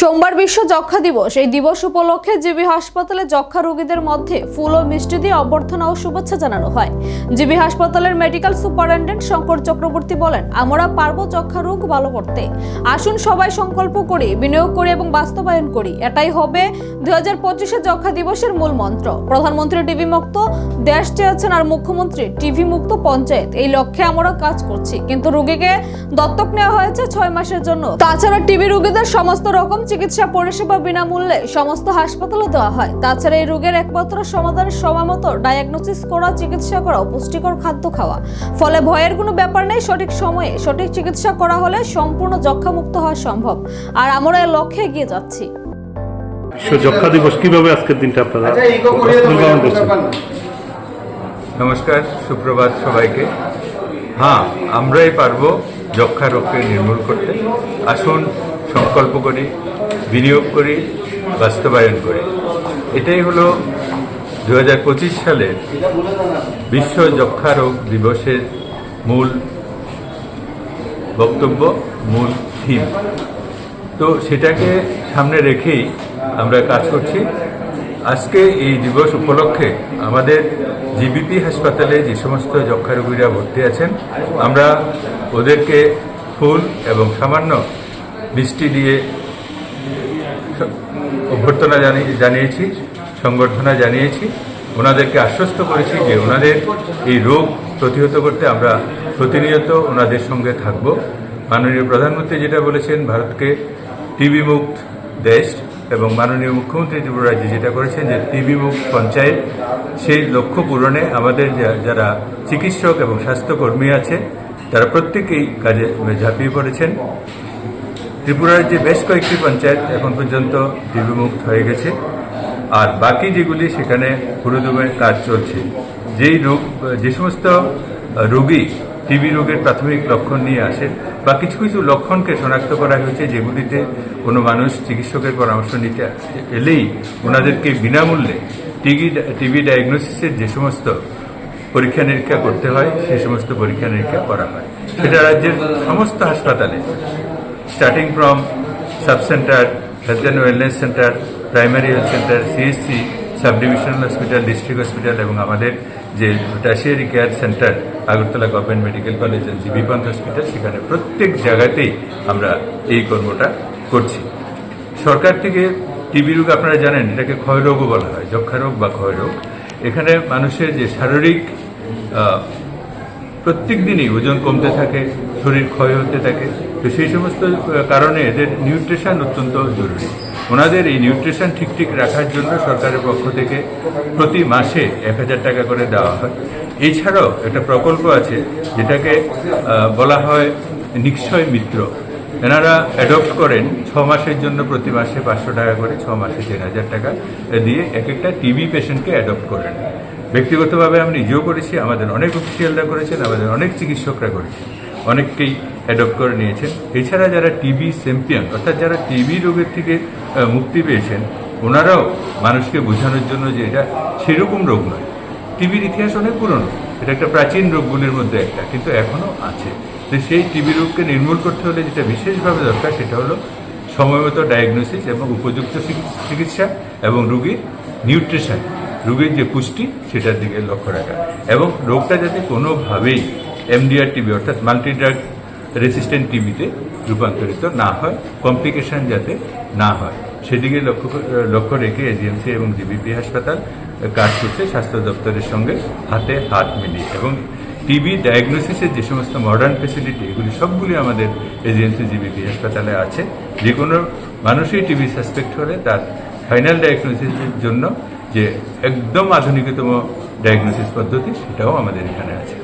সোমবার বিশ্ব যক্ষা দিবস। এই দিবস উপলক্ষে জিবি হাসপাতালে যক্ষা রোগীদের মধ্যে ফুল ও মিষ্টি দিয়ে অভ্যর্থনা ও শুভেচ্ছা জানানো হয়। জিবি হাসপাতালের মেডিকেল সুপারিনটেন্ডেন্ট শঙ্কর চক্রবর্তী বলেন, আমরা পারব যক্ষা রোগ ভালো করতে। আসুন সবাই সংকল্প করি, বিনিয়োগ করি এবং বাস্তবায়ন করি। এটাই হবে দুই হাজার পঁচিশে যক্ষা দিবসের মূল মন্ত্র। প্রধানমন্ত্রী টিভি মুক্ত, দেশ চেয়েছেন আর মুখ্যমন্ত্রী টিভি মুক্ত পঞ্চায়েত। এই লক্ষ্যে আমরা কাজ করছি। কিন্তু রোগীকে দত্তক নেওয়া হয়েছে ছয় মাসের জন্য। তাছাড়া টিবি রোগীদের সমস্ত রকম চিকিৎসা পরিষেবা বিনামূল্যে সমস্ত হাসপাতালে দেওয়া হয়। তাছাড়া এই রোগের একমাত্র সমাধান সময় মতো ডায়াগনোসিস করা চিকিৎসা করা পুষ্টিকর খাদ্য খাওয়া। ফলে ভয়ের কোনো ব্যাপার নেই সঠিক সময়ে সঠিক চিকিৎসা করা হলে সম্পূর্ণ যক্ষামুক্ত হওয়া সম্ভব। আর আমরা এর লক্ষ্যে এগিয়ে যাচ্ছি। যক্ষা দিবস কীভাবে আজকের দিনটা আপনারা আচ্ছা নমস্কার সুপ্রভাত সবাইকে। হ্যাঁ আমরাই পারব যক্ষা রোগকে নির্মূল করতে। আসুন সংকল্প করি বিনিয়োগ করি, বাস্তবায়ন করি। এটাই হলো দু হাজার পঁচিশ সালের বিশ্ব যক্ষা রোগ দিবসের মূল বক্তব্য, মূল থিম তো সেটাকে সামনে রেখেই আমরা কাজ করছি। আজকে এই দিবস উপলক্ষে আমাদের জিবিপি হাসপাতালে যে সমস্ত যক্ষা রোগীরা ভর্তি আছেন, আমরা ওদেরকে ফুল এবং সামান্য মিষ্টি দিয়ে অভ্যর্থনা জানিয়ে জানিয়েছি, সংবর্ধনা জানিয়েছি। ওনাদেরকে আশ্বস্ত করেছি যে ওনাদের এই রোগ প্রতিহত করতে আমরা প্রতিনিয়ত ওনাদের সঙ্গে থাকব। মাননীয় প্রধানমন্ত্রী যেটা বলেছেন, ভারতকে টিবি মুক্ত দেশ এবং মাননীয় মুখ্যমন্ত্রী ত্রিপুরাজি যেটা করেছেন যে টিবি মুক্ত পঞ্চায়েত, সেই লক্ষ্য পূরণে আমাদের যারা চিকিৎসক এবং স্বাস্থ্যকর্মী আছে, তারা প্রত্যেকেই কাজে ঝাঁপিয়ে পড়েছেন। ত্রিপুরার যে বেশ কয়েকটি পঞ্চায়েত এখন পর্যন্ত টিবিমুক্ত হয়ে গেছে। আর বাকি যেগুলি, সেখানে হুড়ুদুমের কাজ চলছে। যেই রোগ, যে সমস্ত রোগী, টিবি রোগের প্রাথমিক লক্ষণ নিয়ে আসে, বা কিছু কিছু লক্ষণকে শনাক্ত করা হয়েছে, যেগুলিতে কোনো মানুষ চিকিৎসকের পরামর্শ নিতে এলেই ওনাদেরকে বিনামূল্যে টিবি টিবি ডায়াগনোসিসের যে সমস্ত পরীক্ষা নিরীক্ষা করতে হয় সেই সমস্ত পরীক্ষা নিরীক্ষা করা হয়। সেটা রাজ্যের সমস্ত হাসপাতালে starting from sub-center, health and wellness center, primary health center, CSC, sub divisional hospital district hospital এবং আমাদের যে tertiary care centre Agartala government medical college and GB Pant hospital সেখানে প্রত্যেক জায়গাতেই আমরা এই কর্মটা করছি। সরকার থেকে টিবি রোগ আপনারা জানেন এটাকে ক্ষয়রোগও বলা হয় যক্ষা রোগ বা ক্ষয়রোগ এখানে মানুষের যে শারীরিক প্রত্যেক দিনই ওজন কমতে থাকে শরীর ক্ষয় হতে থাকে। তো সেই সমস্ত কারণে এদের নিউট্রিশন অত্যন্ত জরুরি। ওনাদের এই নিউট্রিশন ঠিক ঠিক রাখার জন্য সরকারের পক্ষ থেকে প্রতি মাসে এক হাজার টাকা করে দেওয়া হয়। এছাড়াও একটা প্রকল্প আছে, যেটাকে বলা হয় নিশ্চয় মিত্র। এনারা অ্যাডপ্ট করেন, ছ মাসের জন্য প্রতি মাসে পাঁচশো টাকা করে, ছ মাসে তিন হাজার টাকা দিয়ে এক একটা টিবি পেশেন্টকে অ্যাডপ্ট করেন। ব্যক্তিগতভাবে আমি নিজেও করেছি, আমাদের অনেক অফিসিয়ালরা করেছেন, আমাদের অনেক চিকিৎসকরা করেছেন। অনেককেই অ্যাডপ্ট করে নিয়েছেন। এছাড়া যারা টিবি চ্যাম্পিয়ন অর্থাৎ যারা টিবি রোগের থেকে মুক্তি পেয়েছেন, ওনারাও মানুষকে বোঝানোর জন্য যে এটা সেরকম রোগ নয়। টিবির ইতিহাস অনেক পুরনো। এটা একটা প্রাচীন রোগগুলির মধ্যে একটা, কিন্তু এখনও আছে। তো সেই টিবি রোগকে নির্মূল করতে হলে যেটা বিশেষভাবে দরকার, সেটা হলো সময়মতো ডায়াগনোসিস এবং উপযুক্ত চিকিৎসা এবং রোগীর নিউট্রিশন রোগীর যে পুষ্টি, সেটার দিকে লক্ষ্য রাখা। এবং রোগটা যাতে কোনোভাবেই এমডিআর টিবি অর্থাৎ মাল্টি ড্রাগ রেসিস্ট্যান্ট টিবিতে রূপান্তরিত না হয় কমপ্লিকেশন যাতে না হয়। সেদিকে লক্ষ্য লক্ষ্য রেখে এজিএমসি এবং জিবিপি হাসপাতাল কাজ করছে স্বাস্থ্য দপ্তরের সঙ্গে হাতে হাত মিলিয়ে। এবং টিবি ডায়াগনোসিসের যে সমস্ত মডার্ন ফেসিলিটি এগুলি সবগুলি আমাদের এজিএমসি জিবিপি হাসপাতালে আছে। যে কোনো মানুষই টিবি সাসপেক্ট হলে তার ফাইনাল ডায়াগনোসিসের জন্য যে একদম আধুনিকতম ডায়াগনোসিস পদ্ধতি, সেটাও আমাদের এখানে আছে।